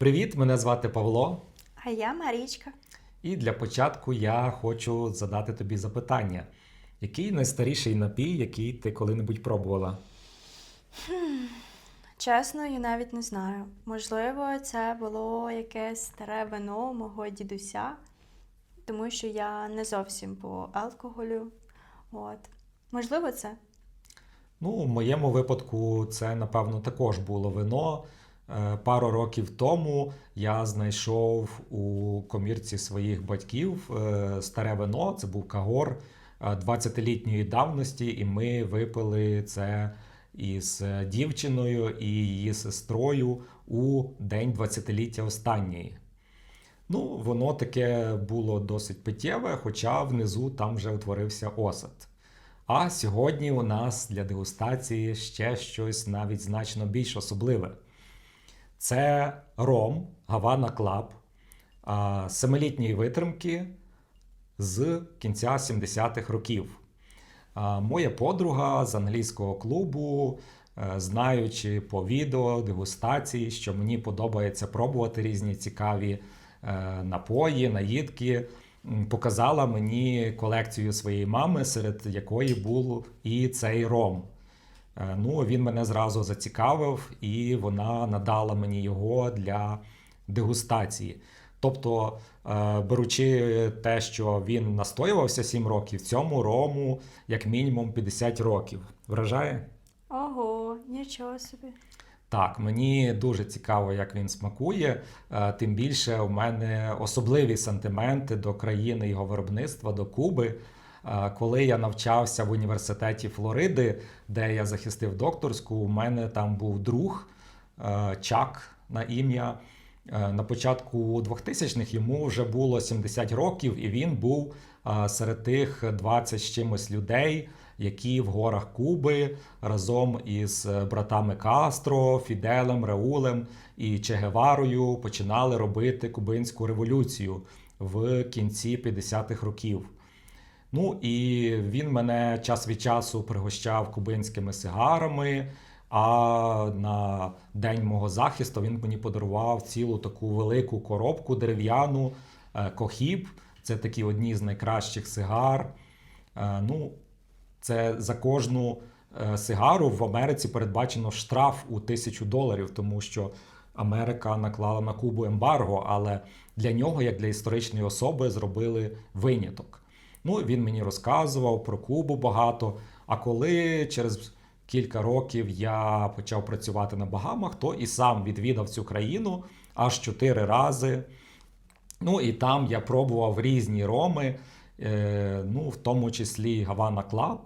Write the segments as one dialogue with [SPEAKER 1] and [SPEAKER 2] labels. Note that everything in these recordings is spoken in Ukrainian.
[SPEAKER 1] Привіт, мене звати Павло.
[SPEAKER 2] А я Марічка.
[SPEAKER 1] І для початку я хочу задати тобі запитання. Який найстаріший напій, який ти коли-небудь пробувала?
[SPEAKER 2] Чесно, я навіть не знаю. Можливо, це було якесь старе вино мого дідуся, тому що я не зовсім по алкоголю. От. Можливо, це.
[SPEAKER 1] Ну, в моєму випадку це, напевно, також було вино. Е, Пару років тому я знайшов у комірці своїх батьків е, старе вино. Це був кагор е, 20-літньої давності, і ми випили це із е, дівчиною і її сестрою у день 20-ліття останньої. Ну, воно таке було досить питєве, хоча внизу там вже утворився осад. А сьогодні у нас для дегустації ще щось навіть значно більш особливе. Це ром Гавана Клаб семилітньої витримки з кінця 70-х років. Моя подруга з англійського клубу, е, знаючи по відео, дегустації, що мені подобається пробувати різні цікаві е, напої, наїдки, показала мені колекцію своєї мами, серед якої був і цей ром. Е, Ну, він мене зразу зацікавив, і вона надала мені його для дегустації. Тобто, е, беручи те, що він настоювався 7 років, цьому рому як мінімум 50 років. Вражає?
[SPEAKER 2] Ого, нічого собі.
[SPEAKER 1] Так, мені дуже цікаво, як він смакує. Е, Тим більше у мене особливі сантименти до країни його виробництва, до Куби. Коли я навчався в університеті Флориди, де я захистив докторську, у мене там був друг е, Чак на ім'я. Е, На початку 2000-х йому вже було 70 років, і він був е, серед тих 20 з чимось людей, які в горах Куби разом із братами Кастро, Фіделем, Раулем і Че Геварою починали робити кубинську революцію в кінці 50-х років. Ну і він мене час від часу пригощав кубинськими сигарами. А на день мого захисту він мені подарував цілу таку велику коробку дерев'яну е, кохіб. Це такі одні з найкращих сигар. Е, Ну, це за кожну е, сигару в Америці передбачено штраф у тисячу доларів, тому що Америка наклала на Кубу ембарго, але для нього, як для історичної особи, зробили виняток. Ну, він мені розказував про Кубу багато. А коли через кілька років я почав працювати на Багамах, то і сам відвідав цю країну аж чотири рази. Ну і там я пробував різні роми, е, ну, в тому числі Гавана Клаб.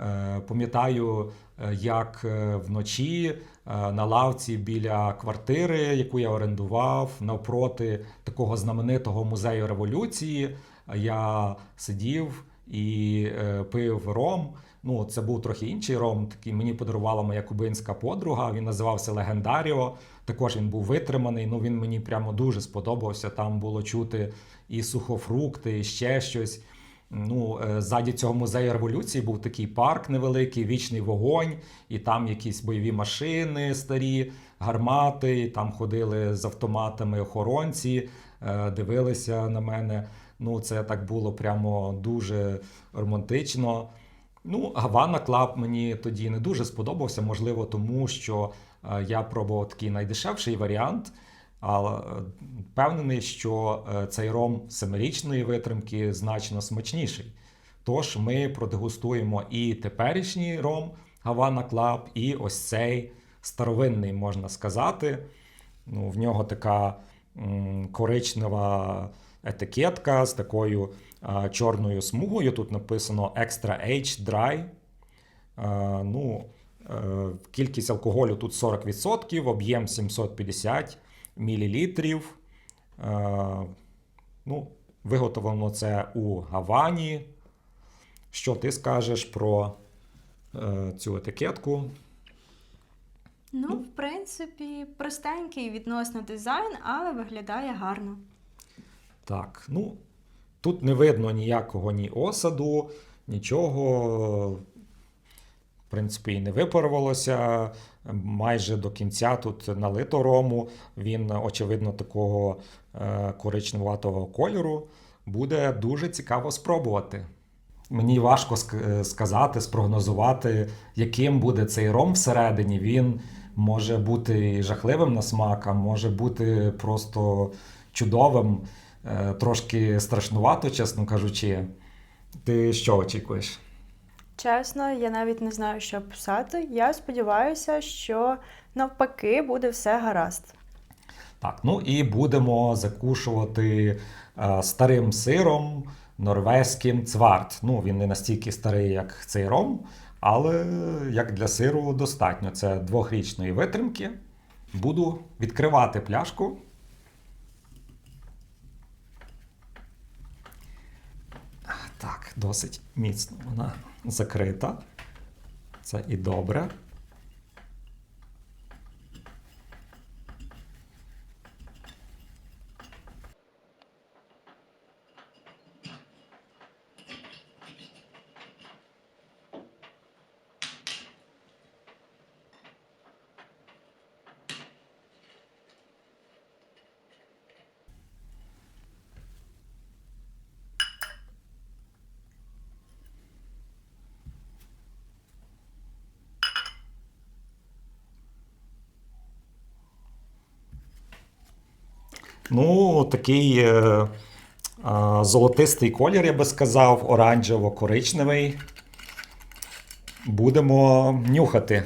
[SPEAKER 1] Е, пам'ятаю, е, як е, вночі е, на лавці біля квартири, яку я орендував, навпроти такого знаменитого музею революції, я сидів і е, пив ром. Ну, це був трохи інший ром. Такий мені подарувала моя кубинська подруга. Він називався Легендаріо. Також він був витриманий. Ну він мені прямо дуже сподобався. Там було чути і сухофрукти, і ще щось. Ну, е, ззаді цього музею революції був такий парк невеликий, вічний вогонь, і там якісь бойові машини старі, гармати. і Там ходили з автоматами охоронці, е, дивилися на мене. Ну, це так було прямо дуже романтично. Ну, Гавана Клаб мені тоді не дуже сподобався, можливо, тому що е, я пробував такий найдешевший варіант. Але е, впевнений, що е, цей ром семирічної витримки значно смачніший. Тож ми продегустуємо і теперішній ром Гавана Клаб, і ось цей старовинний, можна сказати. Ну, в нього така м, коричнева етикетка з такою чорною смугою. Тут написано Extra Age Dry. Ну, е, кількість алкоголю тут 40%, об'єм 750 мілілітрів. Е, ну, виготовлено це у Гавані. Що ти скажеш про е, цю етикетку?
[SPEAKER 2] Ну, в принципі, простенький відносно дизайн, але виглядає гарно.
[SPEAKER 1] Так, ну, тут не видно ніякого ні осаду, нічого. В принципі, і не випарувалося майже до кінця. Тут налито рому. Він, очевидно, такого е, коричневатого кольору. Буде дуже цікаво спробувати. Мені важко е, сказати, спрогнозувати, яким буде цей ром всередині. Він може бути жахливим на смак, а може бути просто чудовим, трошки страшнувато, чесно кажучи. Ти що очікуєш?
[SPEAKER 2] Чесно, я навіть не знаю, що писати. Я сподіваюся, що навпаки буде все гаразд.
[SPEAKER 1] Так, ну і будемо закушувати е, старим сиром норвезьким цварт. Ну, він не настільки старий, як цей ром, але як для сиру достатньо. Це двохрічної витримки. Буду відкривати пляшку. Так, досить міцно вона закрита. Це і добре. Ну, такий е, е, золотистий колір, я би сказав, оранжево-коричневий. Будемо нюхати.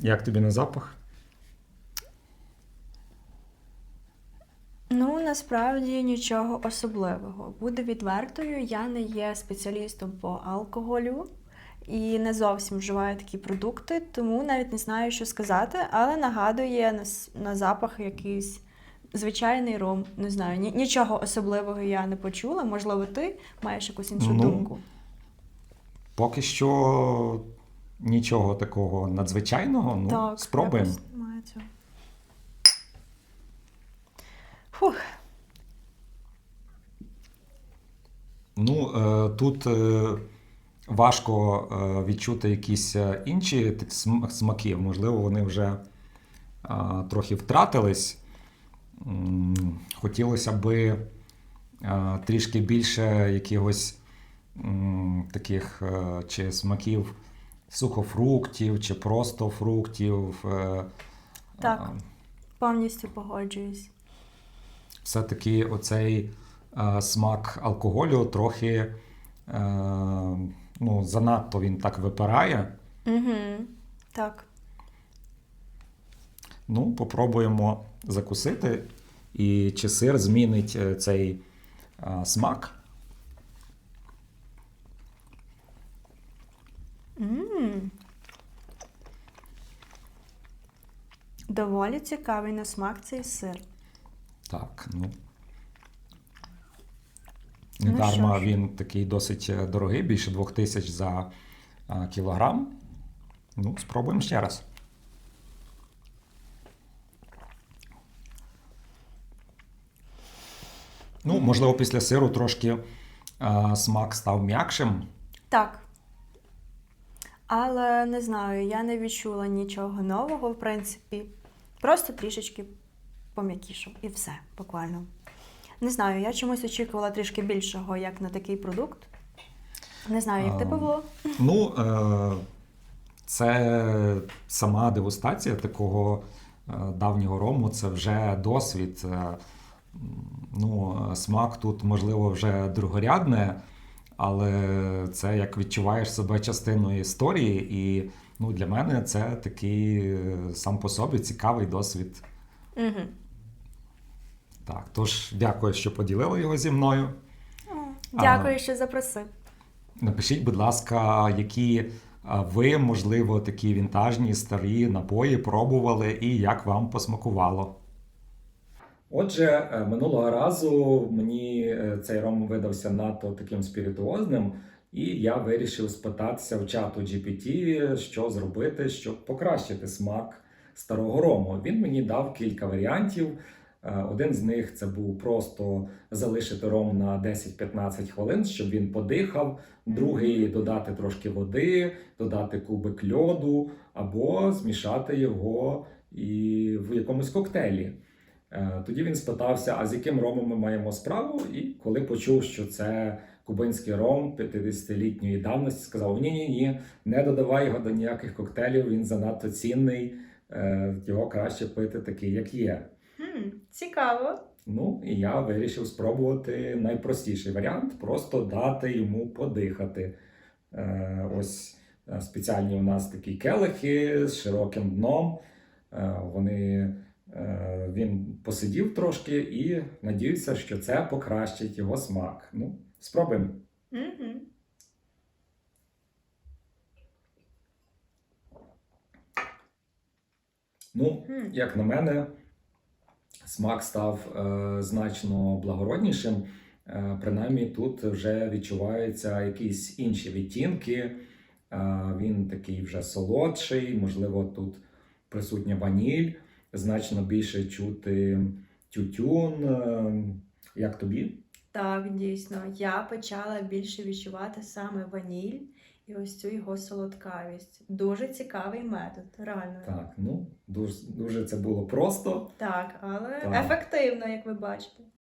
[SPEAKER 1] Як тобі на запах?
[SPEAKER 2] Ну, насправді нічого особливого. Буду відвертою, я не є спеціалістом по алкоголю і не зовсім вживаю такі продукти, тому навіть не знаю, що сказати, але нагадує на, на запах якийсь звичайний ром. Не знаю, ні- нічого особливого я не почула. Можливо, ти маєш якусь іншу
[SPEAKER 1] Ну,
[SPEAKER 2] думку.
[SPEAKER 1] Поки що нічого такого надзвичайного. Ну, спробуємо.
[SPEAKER 2] немає цього. Фух.
[SPEAKER 1] Ну, е, тут е, важко е, відчути якісь е, інші смаки. Можливо, вони вже е, трохи втратились. Хотілося би трішки більше якихось таких чи смаків сухофруктів, чи просто фруктів.
[SPEAKER 2] Так. Повністю погоджуюсь.
[SPEAKER 1] все-таки оцей смак алкоголю трохи ну, занадто він так випирає.
[SPEAKER 2] Угу. Так.
[SPEAKER 1] Ну, попробуємо закусити. І чи сир змінить е, цей е, смак.
[SPEAKER 2] м Доволі цікавий на смак цей сир.
[SPEAKER 1] Так, ну.
[SPEAKER 2] Ну,
[SPEAKER 1] Недарма
[SPEAKER 2] що
[SPEAKER 1] він такий досить е, дорогий, більше двох тисяч за е, кілограм. Ну, спробуємо ще раз. Ну, можливо, після сиру трошки е, смак став м'якшим.
[SPEAKER 2] Так. Але не знаю, я не відчула нічого нового, в принципі. Просто трішечки пом'якішав. І все, буквально. Не знаю, я чомусь очікувала трішки більшого, як на такий продукт. Не знаю, як тебе було.
[SPEAKER 1] Ну, е, це сама дегустація такого е, давнього рому, це вже досвід. Е, Ну, смак тут, можливо, вже другорядне, але це як відчуваєш себе частиною історії, і ну, для мене це такий сам по собі цікавий досвід.
[SPEAKER 2] Угу.
[SPEAKER 1] Так, тож дякую, що поділили його зі мною.
[SPEAKER 2] Дякую, що запросив.
[SPEAKER 1] Напишіть, будь ласка, які ви, можливо, такі вінтажні старі напої пробували і як вам посмакувало. Отже, е, минулого разу мені е, цей ром видався надто таким спіритуозним, і я вирішив спитатися в чату GPT, що зробити, щоб покращити смак старого рому. Він мені дав кілька варіантів. Е, Один з них це був просто залишити ром на 10-15 хвилин, щоб він подихав. Другий додати трошки води, додати кубик льоду або змішати його і в якомусь коктейлі. Е, Тоді він спитався, а з яким ромом ми маємо справу? І коли почув, що це кубинський ром 50-літньої давності, сказав: ні, ні, ні, не додавай його до ніяких коктейлів, він занадто цінний, е, його краще пити такий, як є.
[SPEAKER 2] Хм, цікаво.
[SPEAKER 1] Ну і я вирішив спробувати найпростіший варіант просто дати йому подихати. Е, ось е, спеціальні у нас такі келихи з широким дном. Е, вони, е, він посидів трошки і надіюся, що це покращить його смак. Ну, спробуємо.
[SPEAKER 2] Угу.
[SPEAKER 1] Ну, як на мене, смак став е, значно благороднішим. Е, принаймні тут вже відчуваються якісь інші відтінки. Е, він такий вже солодший, можливо, тут присутня ваніль, значно більше чути тютюн. Як тобі?
[SPEAKER 2] Так, дійсно, я почала більше відчувати саме ваніль і ось цю його солодкавість. Дуже цікавий метод, реально.
[SPEAKER 1] Так, ну дуже, дуже це було просто.
[SPEAKER 2] Так, але
[SPEAKER 1] Так.
[SPEAKER 2] ефективно, як ви бачите.